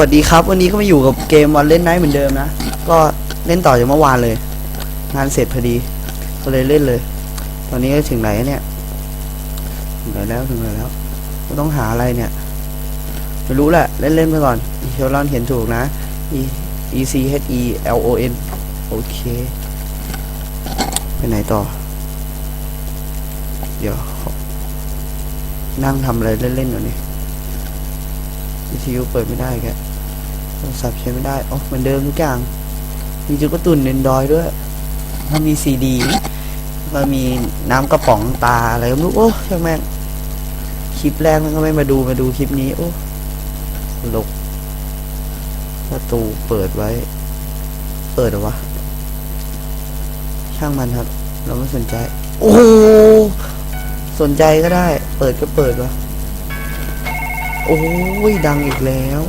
วัสดีครับวันนี้ก็มาอยู่กับเกมวันเล่นไนท์เหมือนเดิมนะ ก็เล่นต่อจากเมื่อวานเลย งานเสร็จพอดี ก็เลยเล่นเลย ตอนนี้ถึงไหนเนี่ยถึงไหนแล้วถึงไหนแล้วก็ต้องหาอะไรเนี่ยไม่รู้แหละเล่นเล่นๆไปก่อนเชลลอนเขียนถูกนะ e e c h e l o n โอเค ไปไหนต่อ เดี๋ยวขอนั่งทำอะไรเล่นๆหน่อยนี่ วิทยุเปิดไม่ได้แกโทรศัพท์ใช้ไม่ได้อ๋อเหมือนเดิมทุกอย่าง มีจุกระตุนเนนดอยด้วยถ้ามีซีดีก็มีน้ำกระป๋องตาอะไรก็ไม่รู้โอ้ช่างแม่งคลิปแรกมันก็ไม่มาดูมาดูคลิปนี้ โอ้ตลกประตูเปิดไว้ เปิดหรอวะ ช่างมันครับ เราไม่สนใจ โอ้สนใจก็ได้ เปิดก็เปิดวะ โอ้ยดังอีกแล้ว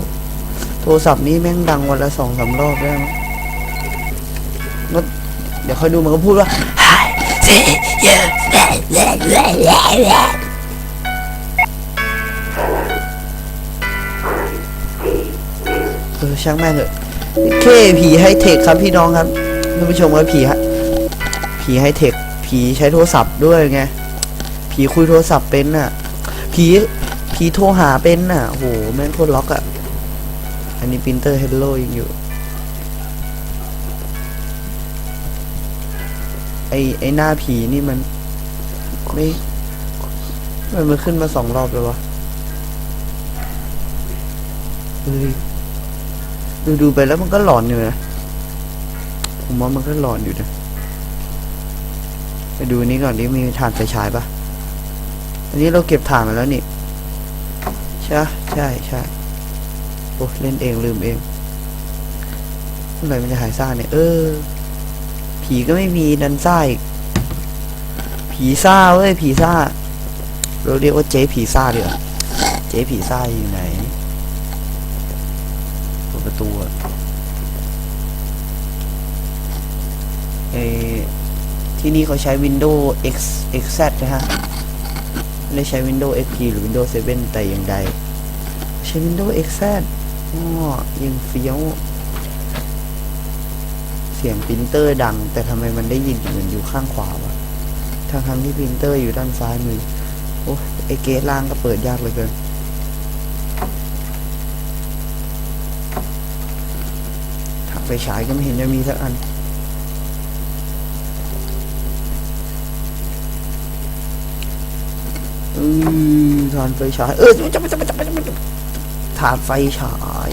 โทรศัพท์นี้แม่งดังวันละสองสามรอบได้มั้งงั้นเดี๋ยวค่อยดูมันก็พูดว่าเออช่างแม่เถอะเคผีไฮเทคครับพี่น้องครับท่านผู้ชมครับผีฮะผีไฮเทคผีใช้โทรศัพท์ด้วยไงผีคุยโทรศัพท์เป็นน่ะผี ผีโทรหาเป็นน่ะโหแม่งโคตรล็อกอะ อันนี้ปรินเตอร์เฮลโลยังอยู่ ไอไอหน้าผีนี่มัน ไม่มันมันขึ้นมาสองรอบเลยวะเฮ้ยดูดูไปแล้วมันก็หลอนอยู่นะ ผมว่ามันก็หลอนอยู่นะไปดูนี้ก่อนดิมีถ่านไฟฉายปะอันนี้เราเก็บถ่านมาแล้วนี่ ช่ใช่ใช่โอ้เล่นเองลืมเองเมื่อไหร่มันจะหายซ่าเนี่ย เออ ผีก็ไม่มีดันซ่าอีกผีซ่าเว้ยผีซ่า เราเรียกว่าเจ๊ผีซ่าเดียวเจ๊ผีซ่าอยู่ไหนประตูเออที่นี่เขาใช้ Windows X XZ นะฮะ ได้ใช้ Windows XP หรือ Windows 7 แต่อย่างใด ใช้ Windows XZ อ้อยังเฟี้ยว เสียงปรินเตอร์ดัง แต่ทำไมมันได้ยินเหมือนอยู่ข้างขวาวะทางทางที่ปรินเตอร์อยู่ด้านซ้ายมือ โอ้ยไอเกตล่างก็เปิดยากเลยเกินถักไฟฉายก็ไม่เห็นจะมีสักอัน อือฐานไฟฉาย เออจะไปจะไปจะไปจะไปฐานไฟฉาย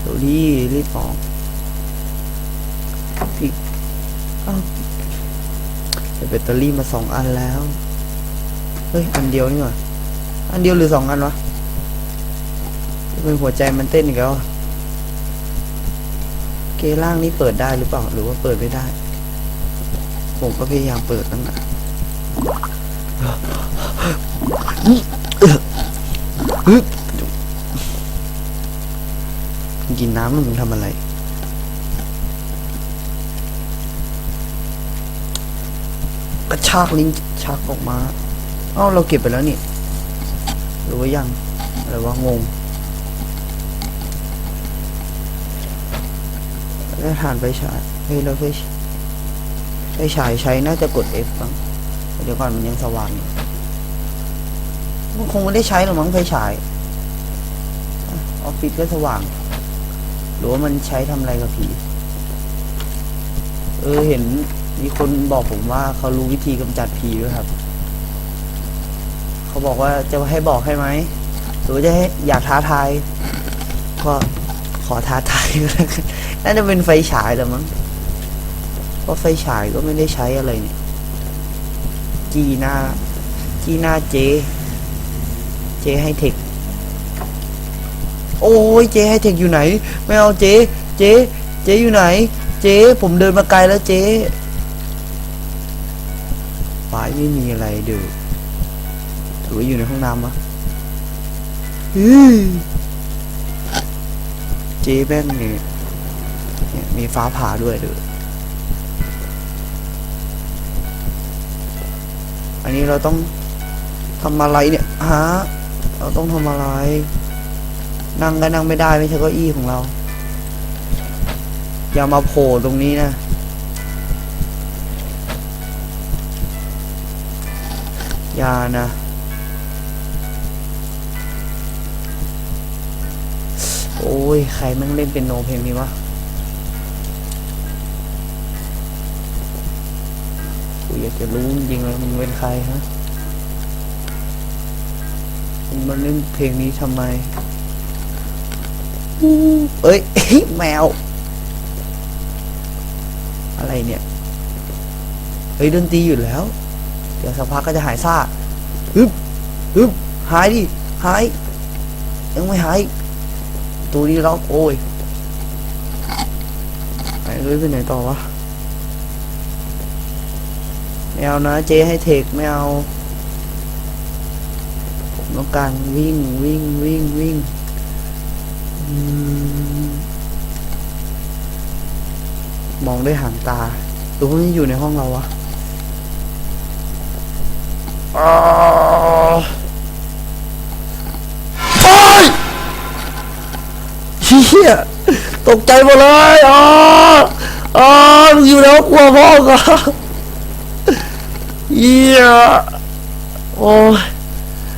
เดี๋ยวรีรีบออกพี่อ้าวแบตเตอรี่มาสองอันแล้ว เฮ้ย อันเดียวนี่หว่าอันเดียวหรือสองอันวะทำไมหัวใจมันเต้นอีกแล้วเกล่างนี่เปิดได้หรือเปล่า หรือว่าเปิดไม่ได้ ผมก็พยายามเปิดตั้งนาน กินน้ำแล้วมึงทำอะไร กระชากลิ้นชักออกมาเอ้าเราเก็บไปแล้วนี่ หรือว่ายัง อะไรวะ งงแล้วฐานไฟฉายเฮ้ยเราไฟไฟฉายใช้น่าจะกด F บ้าง เดี๋ยวก่อนมันยังสว่างมันคงไม่ได้ใช้หรอกมั้งไฟฉายออฟฟิศก็สว่าง หรือว่ามันใช้ทำอะไรกับผี เออเห็นมีคนบอกผมว่าเขารู้วิธีกำจัดผีด้วยครับ เขาบอกว่าจะให้บอกให้ไหมหรือจะให้อยากท้าทายก็ขอท้าทายแล้วกันน่าจะเป็นไฟฉายแหละมั้งเพราะไฟฉายก็ไม่ได้ใช้อะไรเนี่ย จีหน้า จีหน้าเจ เจให้เทค โอ้ยเจให้เทคอยู่ไหน ไม่เอาเจ เจ เจอยู่ไหน เจ ผมเดินมาไกลแล้วเจป้ายไม่มีอะไรเดูถือว่าอยู่ในห้องน้ำวะเจแม่งเนี่ยเนี่ยมีฟ้าผ่าด้วยเดูอัันนี้เราต้องทำอะไรเนี่ยฮะเราต้องทำอะไร นั่งก็นั่งไม่ได้ไม่ใช่เก้าอี้ของเรา อย่ามาโผล่ตรงนี้นะอย่านะโอ้ย ใครม่งเล่นเป็นโนเพลงนี้วะ อยากจะรู้จริงๆเลยมึงเป็นใครฮะมึงมาเล่นเพลงนี้ทำไมเอ้ยแมว อะไรเนี่ย เฮ้ยดนตรีอยู่แล้ว เดี๋ยวสักพักก็จะหายซ่าฮึบฮึบหายดิ หาย ยังไม่หาย ตัวนี้ล็อกโอ้ยไปเลยไปไหนต่อวะ ไม่เอานะเจให้เทคไม่เอาผมต้องการวิ่งวิ่งวิ่งวิ่งอืมมองด้วยหางตาตัวนี้อยู่ในห้องเราวะอ้าวโอ้ยเฮียตกใจหมดเลยอ๋ออ๋อมึงอยู่แล้วกลัวพ่อก็ เฮียโอ้ย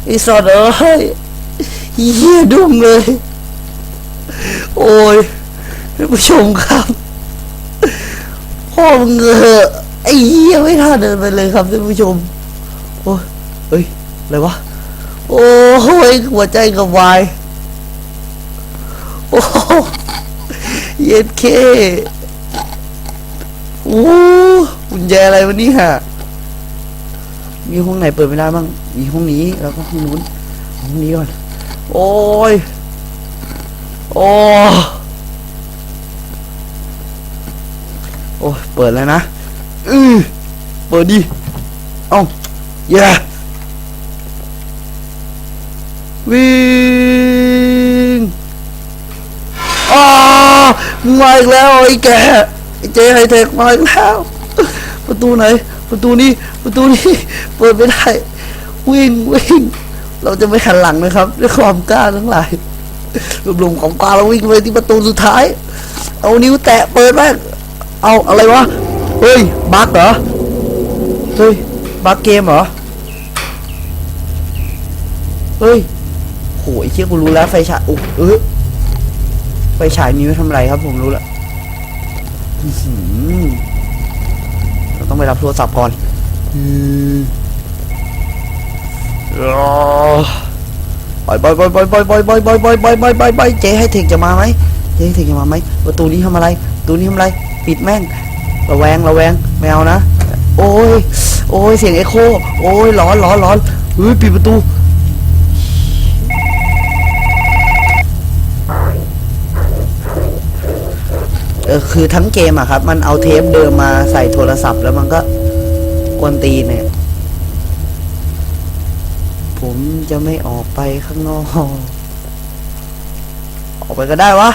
ไอสัตว์เอ้ยเฮียดุ้งเลย โอ้ยท่านผู้ชมครับพ่อมึงเหอะไอ้เหี้ยไม่ท่าเดินไปเลยครับท่านผู้ชม โอ้ยเฮ้ยอะไรวะ โอ้ยหัวใจกับวาย โอ้โหเย็ดเคโอ้กุญแจอะไรวะนี่ย มีห้องไหนเปิดไม่ได้บ้าง มีห้องนี้แล้วก็ห้องนู้น ห้องนี้ก่อน โอ้ย โอ้โอ้เปิดแล้วนะอือเปิดดิเอ้าเย่วิ่งอ๋อมึงมาอีกแล้วไอ้แกไอ้เจไฮเทคมาอีกแล้ว ประตูไหน ประตูนี้ประตูนี้เปิดไม่ได้ วิ่งวิ่ง เราจะไม่หันหลังนะครับด้วยความกล้าทั้งหลายรวบรวมของกล้าเราวิ่งไปที่ประตูสุดท้าย เอานิ้วแตะเปิดแม่เอาอะไรวะเฮ้ยบั๊กเหรอเฮ้ยบั๊กเกมเหรอเฮ้ยโหไอ้เชี่ยกูรู้แล้วไฟฉายโอ้เออไฟฉายมีไว้ทำไรครับผมรู้แล้ว ต้องไปรับโทรศัพท์ก่อนอืมอ๋อไปไปไปไปไปไปไปไปไปไปไปไปไปเจ๊ให้เทคจะมาไหมเจ๊ให้เทคจะมาไหมประตูนี้ทำอะไรประตูนี้ทำอะไร ปิดแม่งระแวงระแวงแมวนะ โอ้ยโอ้ยเสียงเอ็โคโอ้ยร้อนร้อนร้อนเฮ้ยปิดประตู เออคือทั้งเกมอะครับ มันเอาเทปเดิมมาใส่โทรศัพท์แล้วมันก็กวนตีเนี่ย ผมจะไม่ออกไปข้างนอก ออกไปก็ได้วะ